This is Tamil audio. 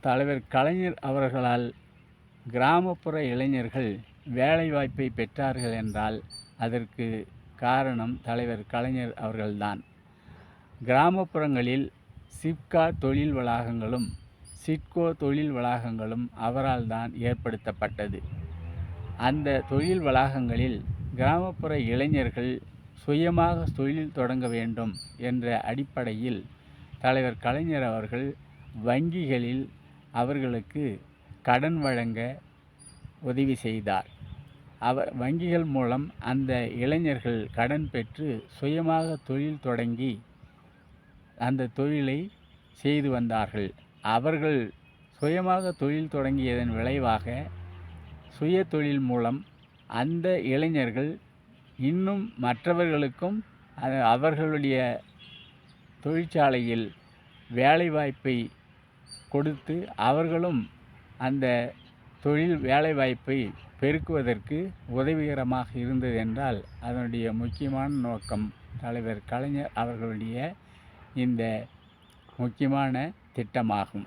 தலைவர் கலைஞர் அவர்களால் கிராமப்புற இளைஞர்கள் வேலைவாய்ப்பை பெற்றார்கள் என்றால் அதற்கு காரணம் தலைவர் கலைஞர் அவர்கள்தான். கிராமப்புறங்களில் சிப்கா தொழில் வளாகங்களும் சிட்கோ தொழில் வளாகங்களும் அவரால் தான் ஏற்படுத்தப்பட்டது. அந்த தொழில் வளாகங்களில் கிராமப்புற இளைஞர்கள் சுயமாக தொழில் தொடங்க வேண்டும் என்ற அடிப்படையில் தலைவர் கலைஞர் அவர்கள் வங்கிகளில் அவர்களுக்கு கடன் வழங்க உதவி செய்தார். அவர் வங்கிகள் மூலம் அந்த இளைஞர்கள் கடன் பெற்று சுயமாக தொழில் தொடங்கி அந்த தொழிலை செய்து வந்தார்கள். அவர்கள் சுயமாக தொழில் தொடங்கியதன் விளைவாக சுய தொழில் மூலம் அந்த இளைஞர்கள் இன்னும் மற்றவர்களுக்கும் அது- அவர்களுடைய தொழிற்சாலையில் வேலைவாய்ப்பை கொடுத்து அவர்களும் அந்த தொழில் வேலைவாய்ப்பை பெருக்குவதற்கு உதவிகரமாக இருந்தது என்றால் அதனுடைய முக்கியமான நோக்கம் தலைவர் கலைஞர் அவர்களுடைய இந்த முக்கியமான திட்டமாகும்.